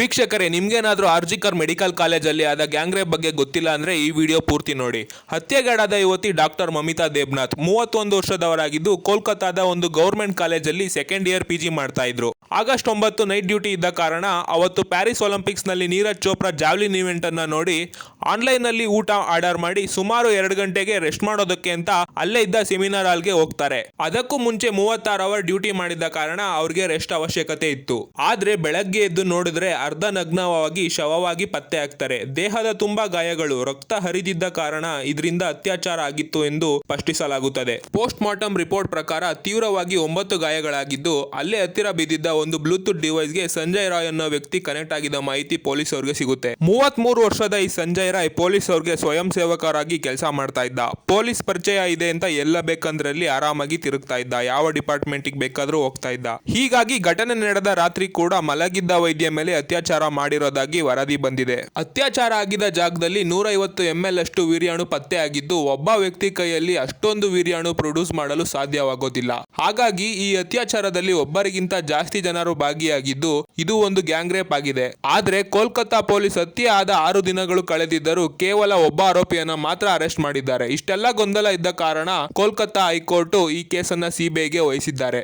ವೀಕ್ಷಕರೇ, ನಿಮ್ಗೇನಾದ್ರೂ ಆರ್ಜಿಕರ್ ಮೆಡಿಕಲ್ ಕಾಲೇಜಲ್ಲಿ ಆದ ಗ್ಯಾಂಗ್ ರೇಪ್ ಬಗ್ಗೆ ಗೊತ್ತಿಲ್ಲ ಅಂದ್ರೆ ಈ ವಿಡಿಯೋ ಪೂರ್ತಿ ನೋಡಿ. ಹತ್ಯೆಗಾಡಾದ ಯುವತಿ ಡಾಕ್ಟರ್ ಮಮಿತಾ ದೇಬ್ನಾಥ್ ಮೂವತ್ತೊಂದು ವರ್ಷದವರಾಗಿದ್ದು ಕೋಲ್ಕತ್ತಾದ ಒಂದು ಗೌರ್ಮೆಂಟ್ ಕಾಲೇಜಲ್ಲಿ ಸೆಕೆಂಡ್ ಇಯರ್ ಪಿ ಜಿ ಮಾಡ್ತಾ ಇದ್ರು. ಆಗಸ್ಟ್ ಒಂಬತ್ತು ನೈಟ್ ಡ್ಯೂಟಿ ಇದ್ದ ಕಾರಣ ಅವತ್ತು ಪ್ಯಾರಿಸ್ ಒಲಿಂಪಿಕ್ಸ್ನಲ್ಲಿ ನೀರಜ್ ಚೋಪ್ರಾ ಜಾವ್ಲಿನ್ ಇವೆಂಟ್ ಅನ್ನ ನೋಡಿ ಆನ್ಲೈನ್ನಲ್ಲಿ ಊಟ ಆರ್ಡರ್ ಮಾಡಿ ಸುಮಾರು ಎರಡು ಗಂಟೆಗೆ ರೆಸ್ಟ್ ಮಾಡೋದಕ್ಕೆ ಅಂತ ಅಲ್ಲೇ ಇದ್ದ ಸೆಮಿನಾರ್ ಹಾಲ್ಗೆ ಹೋಗ್ತಾರೆ. ಅದಕ್ಕೂ ಮುಂಚೆ ಮೂವತ್ತಾರು ಅವರ್ ಡ್ಯೂಟಿ ಮಾಡಿದ ಕಾರಣ ಅವ್ರಿಗೆ ರೆಸ್ಟ್ ಅವಶ್ಯಕತೆ ಇತ್ತು. ಆದ್ರೆ ಬೆಳಗ್ಗೆ ಎದ್ದು ನೋಡಿದ್ರೆ ಅರ್ಧ ನಗ್ನವಾಗಿ ಶವವಾಗಿ ಪತ್ತೆ ಆಗ್ತಾರೆ ದೇಹದ ತುಂಬಾ ಗಾಯಗಳು, ರಕ್ತ ಹರಿದಿದ್ದ ಕಾರಣ ಇದರಿಂದ ಅತ್ಯಾಚಾರ ಆಗಿತ್ತು ಎಂದು ಸ್ಪಷ್ಟಿಸಲಾಗುತ್ತದೆ. ಪೋಸ್ಟ್ ಮಾರ್ಟಮ್ ರಿಪೋರ್ಟ್ ಪ್ರಕಾರ ತೀವ್ರವಾಗಿ ಒಂಬತ್ತು ಗಾಯಗಳಾಗಿದ್ದು, ಅಲ್ಲೇ ಹತ್ತಿರ ಬಿದ್ದಿದ್ದ ಒಂದು ಬ್ಲೂಟೂತ್ ಡಿವೈಸ್ಗೆ ಸಂಜಯ್ ರಾಯ್ ಅನ್ನೋ ವ್ಯಕ್ತಿ ಕನೆಕ್ಟ್ ಆಗಿದ್ದ ಮಾಹಿತಿ ಪೊಲೀಸ್ ಅವರಿಗೆ ಸಿಗುತ್ತೆ. ಮೂವತ್ತ್ ವರ್ಷದ ಈ ಸಂಜಯ್ ರಾಯ್ ಪೊಲೀಸ್ ಅವ್ರಿಗೆ ಸ್ವಯಂ ಸೇವಕರಾಗಿ ಕೆಲಸ ಮಾಡ್ತಾ ಇದ್ದ. ಪೊಲೀಸ್ ಪರಿಚಯ ಇದೆ ಅಂತ ಎಲ್ಲ ಬೇಕಂದ್ರಲ್ಲಿ ಆರಾಮಾಗಿ ತಿರುಗ್ತಾ ಇದ್ದ. ಯಾವ ಡಿಪಾರ್ಟ್ಮೆಂಟಿಗೆ ಬೇಕಾದ್ರೂ ಹೋಗ್ತಾ ಇದ್ದ. ಹೀಗಾಗಿ ಘಟನೆ ನಡೆದ ರಾತ್ರಿ ಕೂಡ ಮಲಗಿದ್ದ ವೈದ್ಯ ಮೇಲೆ ಅತ್ಯಾಚಾರ ಮಾಡಿರೋದಾಗಿ ವರದಿ ಬಂದಿದೆ. ಅತ್ಯಾಚಾರ ಆಗಿದ್ದ ಜಾಗದಲ್ಲಿ ನೂರೈವತ್ತು ಎಂ ಎಲ್ ಅಷ್ಟು ವೀರ್ಯಾಣು ಪತ್ತೆ ಆಗಿದ್ದು, ಒಬ್ಬ ವ್ಯಕ್ತಿ ಕೈಯಲ್ಲಿ ಅಷ್ಟೊಂದು ವೀರ್ಯಾಣು ಪ್ರೊಡ್ಯೂಸ್ ಮಾಡಲು ಸಾಧ್ಯವಾಗೋದಿಲ್ಲ. ಹಾಗಾಗಿ ಈ ಅತ್ಯಾಚಾರದಲ್ಲಿ ಒಬ್ಬರಿಗಿಂತ ಜಾಸ್ತಿ ಜನರು ಭಾಗಿಯಾಗಿದ್ದು, ಇದು ಒಂದು ಗ್ಯಾಂಗ್ ರೇಪ್ ಆಗಿದೆ. ಆದ್ರೆ ಕೋಲ್ಕತ್ತಾ ಪೊಲೀಸ್ ಹತ್ಯೆ ಆದ ಆರು ದಿನಗಳು ಕಳೆದಿದ್ದರೂ ಕೇವಲ ಒಬ್ಬ ಆರೋಪಿಯನ್ನ ಮಾತ್ರ ಅರೆಸ್ಟ್ ಮಾಡಿದ್ದಾರೆ. ಇಷ್ಟೆಲ್ಲ ಗೊಂದಲ ಇದ್ದ ಕಾರಣ ಕೋಲ್ಕತ್ತಾ ಹೈಕೋರ್ಟ್ ಈ ಕೇಸನ್ನ ಸಿಬಿಐಗೆ ವಹಿಸಿದ್ದಾರೆ.